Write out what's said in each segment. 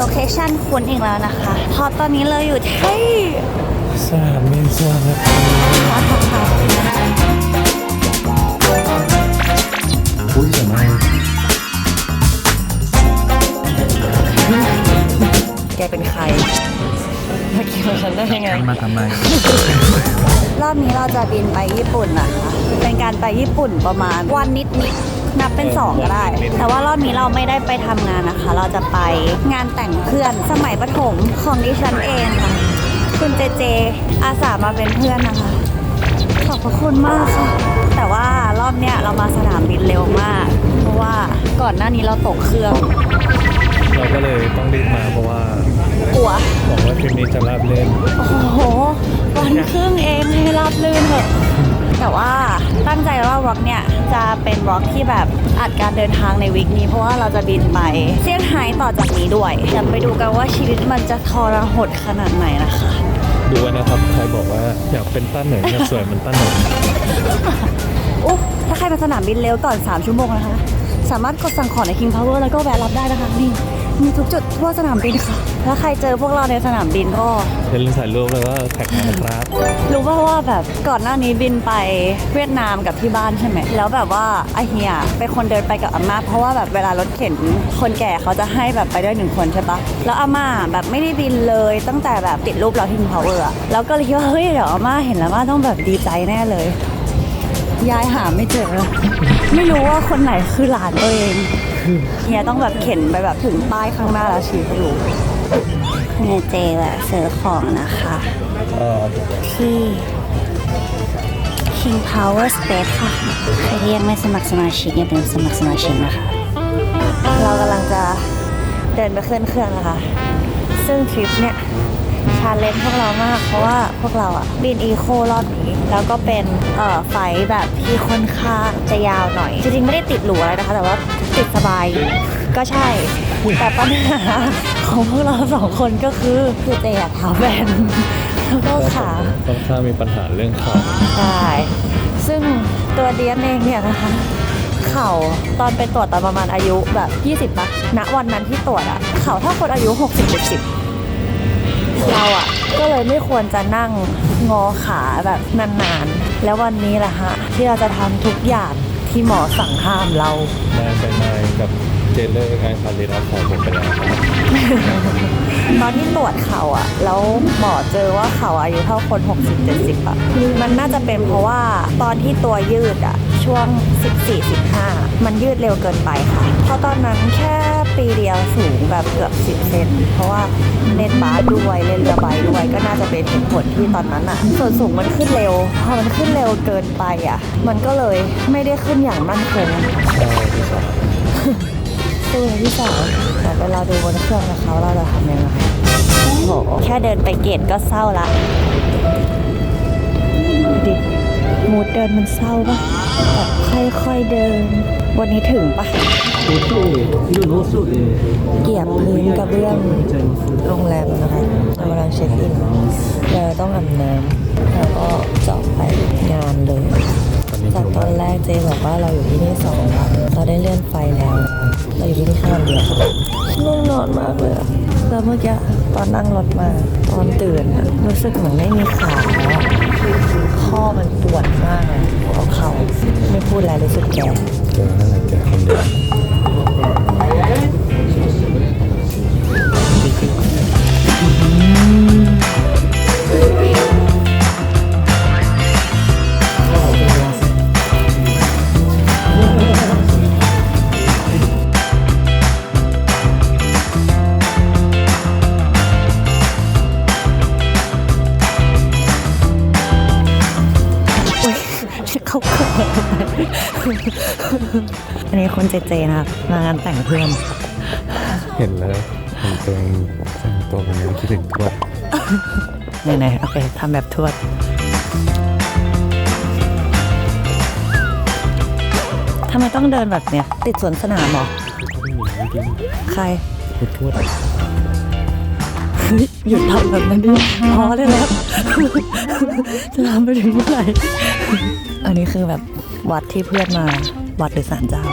โลเคชั่นคุ้นอีกแล้วนะคะเพราะตอนนี้เราอยู่ที่สนามบินสุวรรณภูมิพัทยาอุ้ยสวยมากแกเป็นใครมาเกี่ยวฉันได้ยังไงมาทำไม รอบนี้เราจะบินไปญี่ปุ่นนะคะเป็นการไปญี่ปุ่นประมาณวันนิดนิดๆ นับเป็นสองก็ได้ แต่ว่ารอบนี้เราไม่ได้ไปทำงานนะคะ เราจะไปงานแต่งเพื่อนสมัยประถมของดิฉันเองค่ะ คุณเจเจอาสามาเป็นเพื่อนนะคะ ขอบพระคุณมากค่ะ แต่ว่ารอบเนี้ยเรามาสนามบินเร็วมาก เพราะว่าก่อนหน้านี้เราตกเครื่องเราก็เลยต้องรีบมาเพราะว่ากลัว หวังว่าทริปนี้จะราบเล่นโอ้โหวันครึ่งเองให้รับลื่นเถอะ แต่ว่าตั้งใจว่าวล็อกเนี่ยจะเป็นวล็อกที่แบบอัดการเดินทางในวิกนี้ เพราะว่าเราจะบินไปเซี่ยงไฮ้ต่อจากนี้ด้วยเดี๋ยวไปดูกันว่าชีวิตมันจะทรหดขนาดไหนนะคะ ดูไว้นะครับใครบอกว่าอยากเป็นต้านเหนิงอยากสวยเหมือนต้านเหนิงอุ๊ยถ้าใครไปสนามบินเร็วก่อน 3 ชั่วโมงนะคะ สามารถกดสั่งของใน King Power แล้วก็แวะรับได้นะคะนี่มีทุกจุดทั่วสนามบินค่ะ ถ้าใครเจอพวกเราในสนามบินก็อย่าลืมถ่ายรูปแล้วก็แท็กมานะครับ รู้ป่าว่าแบบก่อนหน้านี้บินไปเวียดนามกับที่บ้านใช่ไหม แล้วแบบว่าอาเฮียเป็นคนเดินไปกับอาม่าเพราะว่าแบบเวลารถเข็นคนแก่เขาจะให้แบบไปด้วยหนึ่งคนใช่ปะแล้วอาม่าแบบไม่ได้บินเลยตั้งแต่แบบติดรูปเราที่พาวเวอร์อะแล้วก็เลยคิดว่าเฮ้ยเดี๋ยวอาม่าเห็นแล้วอาม่าต้องแบบดีใจแน่เลย ยายหาไม่เจอ ไม่รู้ว่าคนไหนคือหลานตัวเองเฮียต้องแบบเข็นไปแบบถึงป้ายข้างหน้าแล้วชี้ให้ดูเนี่ยเจแหละซื้อของนะคะ ที่ King Power Space ค่ะ ใครที่ยังไม่สมัครสมาชิกอย่าลืมสมัครสมาชิกนะคะ เรากำลังจะเดินไปขึ้นเครื่องนะคะ ซึ่งทริปเนี่ย ชาเลนจ์พวกเรามาก เพราะว่าพวกเราอะบินอีโครอบนี้ แล้วก็เป็นเอ่อไฟล์แบบที่ค่อนข้างจะยาวหน่อย จริงๆ ไม่ได้ติดหรูอะไรนะคะ แต่ว่าติดสบายอยู่ก็ใช่ แต่ปัญหาของพวกเราสองคนก็คือคือเตะเท้าแบนแล้วก็ขาค่อนข้างมีปัญหาเรื่องเข่าใช่ซึ่งตัวเดียนเองเนี่ยนะคะเข่าตอนไปตรวจตอนประมาณอายุแบบ 20ปะณวันนั้นที่ตรวจอะเข่าเท่าคนอายุ 60 70 เราอะก็เลยไม่ควรจะนั่งงอขาแบบนานๆ แล้ววันนี้แหละฮะที่เราจะทำทุกอย่างที่หมอสั่งห้ามเรา นายไปนายกับเจเลอร์การคาริรับของผมไปแล้วครับตอนที่ตรวจเข่าอะแล้วหมอเจอว่าเข่าอายุเท่าคน 60 70อะมันน่าจะเป็นเพราะว่าตอนที่ตัวยืดอะช่วง 14 15 มันยืดเร็วเกินไปค่ะ เพราะตอนนั้นแค่ ปีเดียวสูงแบบเกือบ 10 เซน เพราะว่าเล่นบาสด้วยเล่นเรือใบด้วยก็น่าจะเป็นเหตุผลที่ตอนนั้นอะส่วนสูงมันขึ้นเร็ว พอมันขึ้นเร็วเกินไปอะมันก็เลยไม่ได้ขึ้นอย่างมั่นคงใช่ที่สามตู้ที่สองแต่เวลาดูบนเครื่องกับเขาเราจะทำยังไงโอ้โหแค่เดินไปเกตก็เศร้าละดูดิมูดเดินมันเศร้าปะแบบค่อยๆเดิน วันนี้ถึงปะเกียบพื้นกระเบื้องโรงแรมนะคะเรากำลังเช็คอินเราต้องอาบน้ำแล้วก็เจาะไปงานเลยจากตอนแรกเจบอกว่าเราอยู่ที่นี่สองวันเราได้เลื่อนไฟแล้ว เราอยู่ที่นี่แค่วันเดียวง่วงนอนมากเลยแล้วเมื่อกี้ตอนนั่งรถมาตอนตื่นรู้สึกเหมือนไม่มีขาแล้วอข้อมันปวดมากเลยหัวเข่า ไม่พูดอะไรเลยสุดแก่เจอนั่นแหละแกคนเดียว อันนี้คนเจเจนะครับมางานแต่งเพื่อนเห็นแล้วเห็นตัวเองแต่งตัวเป็นยังคิดถึงทวดไหนๆโอเคทำแบบทวดทำไมต้องเดินแบบเนี้ยติดสวนสนามเหรอ ใครทวดทวดเฮ้ยหยุดทำแบบนั้นดิพอได้แล้ว จะทำไปถึงเมื่อไหร่ อันนี้คือแบบวัดที่เพื่อนมา วัดหรือาลเจ้า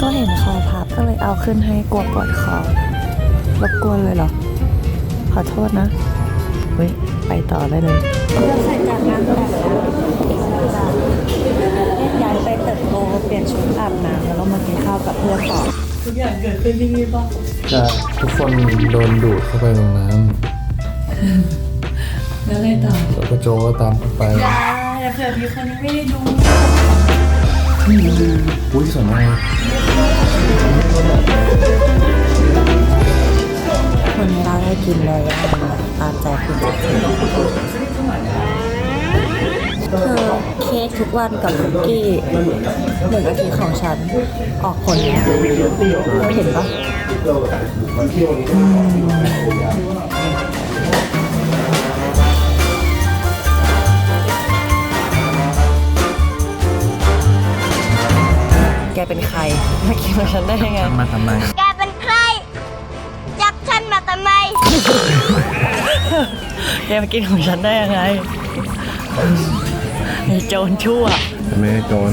ก็เห็นคอพับก็เลยเอาขึ้นให้กลัวปวดคอรบกวนเลยเหรอ ขอโทษนะ เฮ้ย ไปต่อได้เลยเราใส่จากงานแต่งแล้วย้ายไปเติบโตเปลี่ยนชุดอาบน้ำแล้วเรามากินข้าวกับเพื่อนต่อทุกอย่างเกิดขึ้นที่นี่ป่ะจะทุกคนโดนดูดเข้าไปลงน้แล้วไงต่อำแล้วก็โจก็ตามไปแต่เผื่อมีคนยังไม่ได้ดูอุ้ยสวยมาก วันนี้เราได้กินเลยย่างตามใจคุณจักรเธอเค้กทุกวันกับคุกกี้หนึ่งอาทิตย์ของฉัน ออกผลแล้วเห็นปะแกเป็นใครมากินกับฉันได้ยังไง มาทำไม แกมากินของฉันได้ยังไงมีโจรชั่วไม่ได้โจร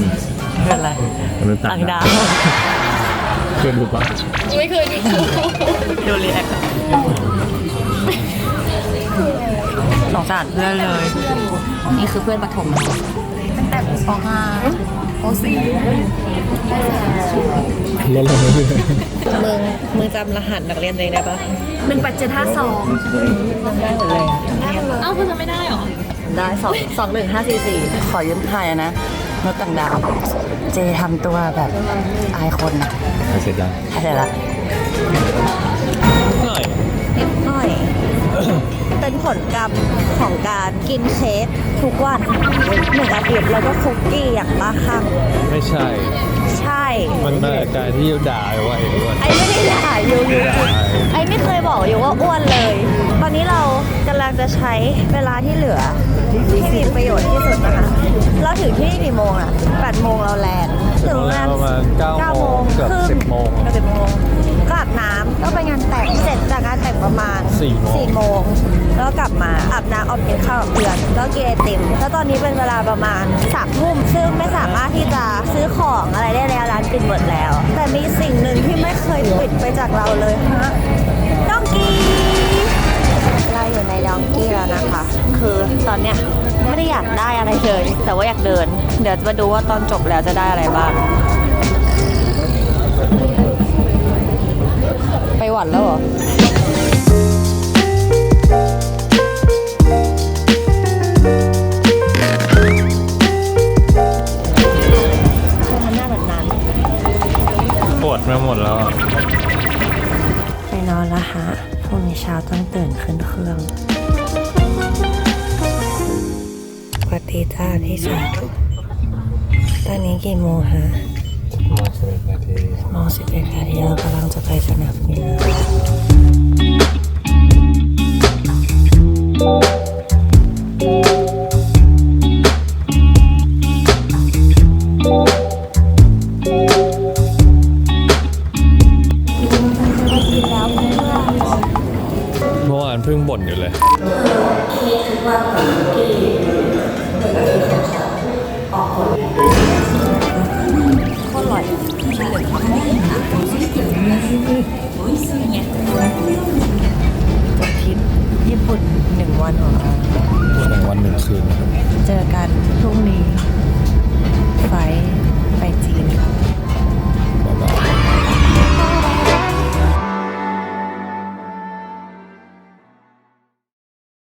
ไม่เป็นไรมันเป็นต่างดาวเพื่อนรู้ปะดูรีแอคสงสารเพื่อนเลย นี่คือเพื่อนปฐม ตั้งแต่ป .5 ปแล้วเราไม่ได้ .4 มึงมึงจำรหัสนักเรียนตัวเองได้ปะหนึ่งแปดเจ็ดห้าสองจำได้หมดเลยอะเอ้าคุณจะไม่ได้เหรอ ได้สองสองหนึ่งห้าสี่สี่ขอยืมถ่ายอะนะนกต่างดาว เจทำตัวแบบอายคนอะเสร็จยังเสร็จละ หน่อยนิดหน่อย เป็นผลกรรมของการกินเค้กทุกวันหนึ่งอาทิตย์แล้วก็คุกกี้อย่างบ้าคลั่งไม่ใช่ ใช่ มันมาจากการที่ด่าว่าไอ้อ้วนไอ้ไม่ได้ด่าอยู่อยู่ไอ้ไม่เคยบอกอยู่ว่าอ้วนเลย ตอนนี้เรากำลังจะใช้เวลาที่เหลือที่มีประโยชน์ที่สุดนะคะ เราถึงที่นี่กี่โมงอะ8โมงเราแลนด์ถึงแล้วประมาณ9 9โมงเกือบครึ่10โมงเกือบ10โมงก็ อาบน้ำก็ไปงานแต่งเสร็จจากงานแต่งประมาณ4โมง4โมง แล้วกลับมาอาบน้ำออกกินข้าวกับเพื่อนแล้วกินไอติมแล้วตอนนี้เป็นเวลาประมาณสามทุ่มซึ่งไม่สามารถที่จะซื้อของอะไรได้แล้วร้านปิดหมดแล้ว แต่มีสิ่งหนึ่งที่ไม่เคยปิดไปจากเราเลยฮะดองกี้เราอยู่ในดองกี้แล้วนะคะ คือตอนเนี้ยไม่ได้อยากได้อะไรเลย แต่ว่าอยากเดิน เดี๋ยวจะมาดูว่าตอนจบแล้วจะได้อะไรบ้าง หวัดแล้วเหรอทำหน้าแบบนั้นปวดมาหมดแล้วอะไปนอนและฮะพรุ่งนี้เช้าต้องตื่นขึ้นเครื่องสวัสดีจ้าพี่ชายตอนนี้กี่โมงฮะมาสิบเอ็ดนาทีโมงสิบเอ็ดนาทีเรากำลังจะไปสนามบิน เพิ่งบ่นอยู่เลยก็อร่อยโอ้ยสุดยอดจบทริปญี่ปุ่นหนึ่งวันของาหนึ่งวันหนึ่งคืนเจอกันพรุ่งนี้ไฟไปจีนค่ะ